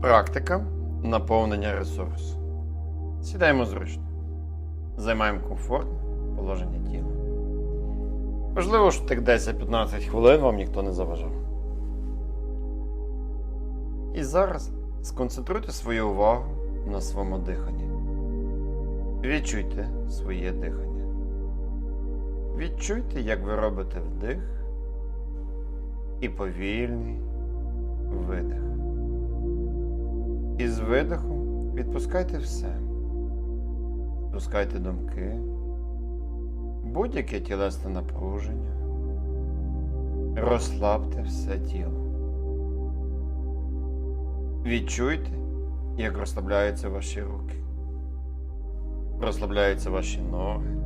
Практика наповнення ресурсу. Сідаємо зручно. Займаємо комфортне положення тіла. Важливо, що тих 10-15 хвилин вам ніхто не заважав. І зараз сконцентруйте свою увагу на своєму диханні. Відчуйте своє дихання. Відчуйте, як ви робите вдих і повільний видих. Із видихом відпускайте все. Відпускайте думки, будь-яке тілесне напруження. Розслабте все тіло. Відчуйте, як розслабляються ваші руки. Розслабляються ваші ноги.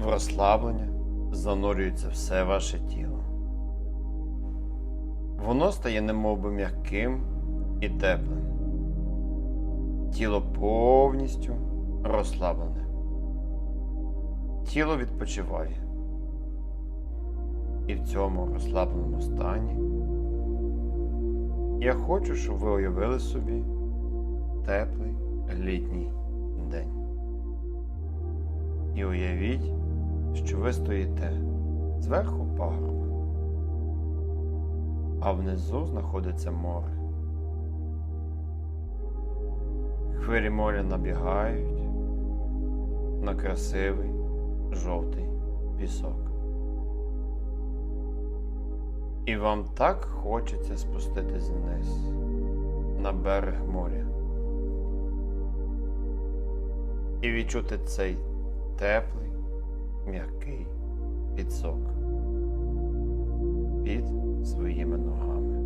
В розслаблення занурюється все ваше тіло. Воно стає немовби м'яким і теплим. Тіло повністю розслаблене. Тіло відпочиває. І в цьому розслабленому стані я хочу, щоб ви уявили собі теплий літній день. І уявіть, що ви стоїте зверху пагорба а внизу знаходиться море. Хвилі моря набігають на красивий жовтий пісок. І вам так хочеться спуститись вниз на берег моря і відчути цей теплий, м'який пісок під своїми ногами.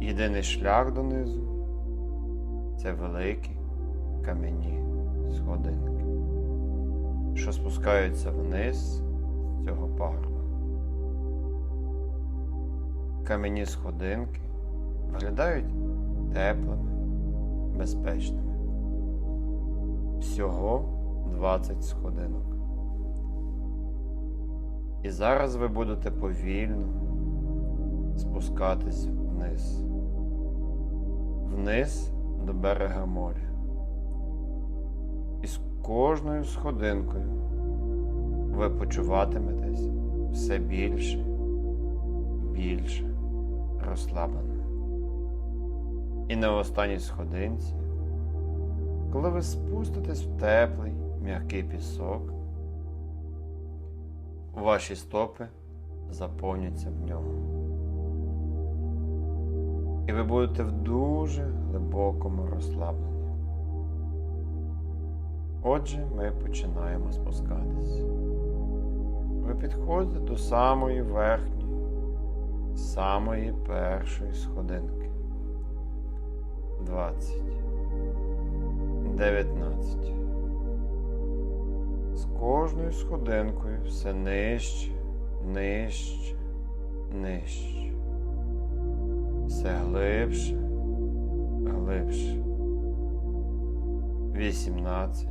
Єдиний шлях донизу це великі кам'яні сходинки, що спускаються вниз з цього пагорба. Кам'яні сходинки виглядають теплими, безпечними. Всього 20 сходинок. І зараз ви будете повільно спускатись вниз, вниз до берега моря. І з кожною сходинкою ви почуватиметесь все більше, більше розслаблено. І на останній сходинці, коли ви спуститесь в теплий, м'який пісок, ваші стопи заповняться в ньому. І ви будете в дуже глибокому розслабленні. Отже, ми починаємо спускатись. Ви підходите до самої верхньої, самої першої сходинки. 20. 19. З кожною сходинкою все нижче, нижче, нижче. Все глибше, глибше. 18,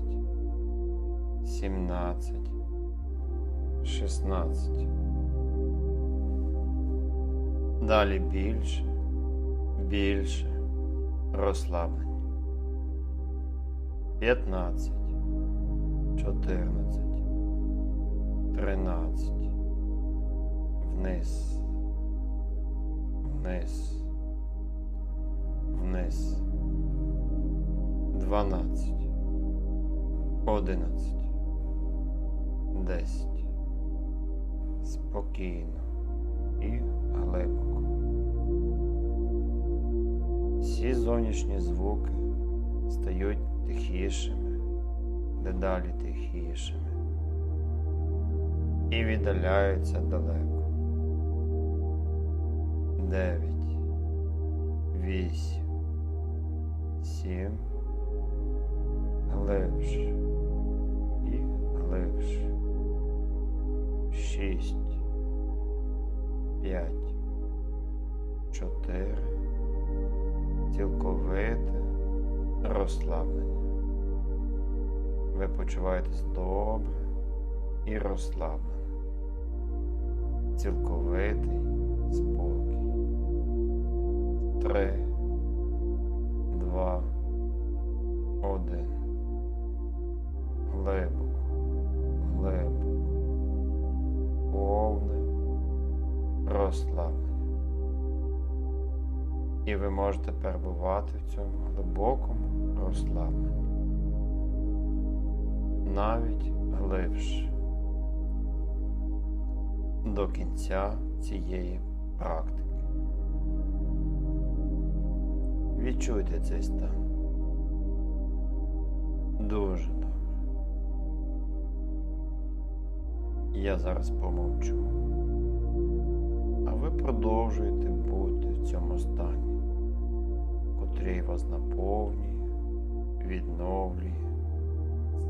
17, 16. Далі більше, більше розслаблення. 15. 14, 13, вниз, вниз, вниз, 12, 11, 10. Спокійно і глибоко. Всі зовнішні звуки стають тихішими дедалі тихішими і віддаляються далеко. Дев'ять, вісім, сім, глибше і глибше. Шість, п'ять, чотири, цілковите розслаблення ви почуваєтесь добре і розслаблено. Цілковитий спокій. три, два, один. Глибоко, глибоко, повне розслаблення. І ви можете перебувати в цьому глибокому розслабленні. Навіть глибше до кінця цієї практики. Відчуйте цей стан. Дуже добре. Я зараз помовчу. А ви продовжуєте бути в цьому стані, котрий вас наповнює, відновлює,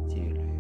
戒律。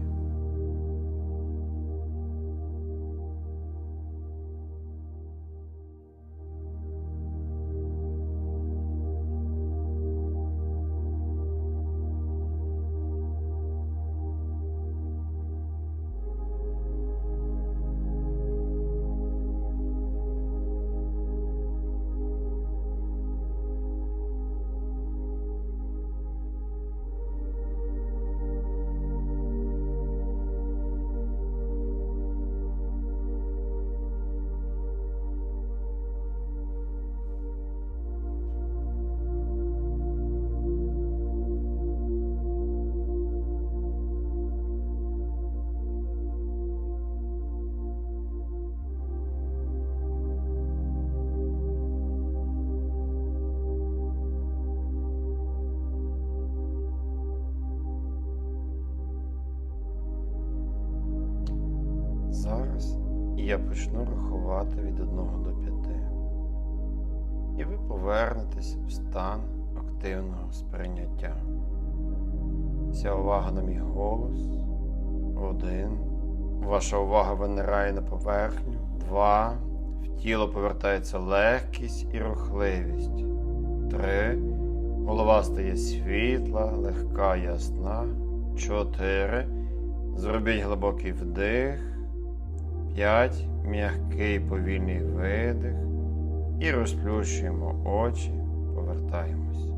Зараз я почну рахувати від 1 до 5. І ви повернетесь в стан активного сприйняття. Вся увага на мій голос. Один. Ваша увага винирає на поверхню. Два. В тіло повертається легкість і рухливість. Три. Голова стає світла, легка, ясна. Чотири. Зробіть глибокий вдих. 5. М'який повільний видих. І розплющуємо очі, повертаємось.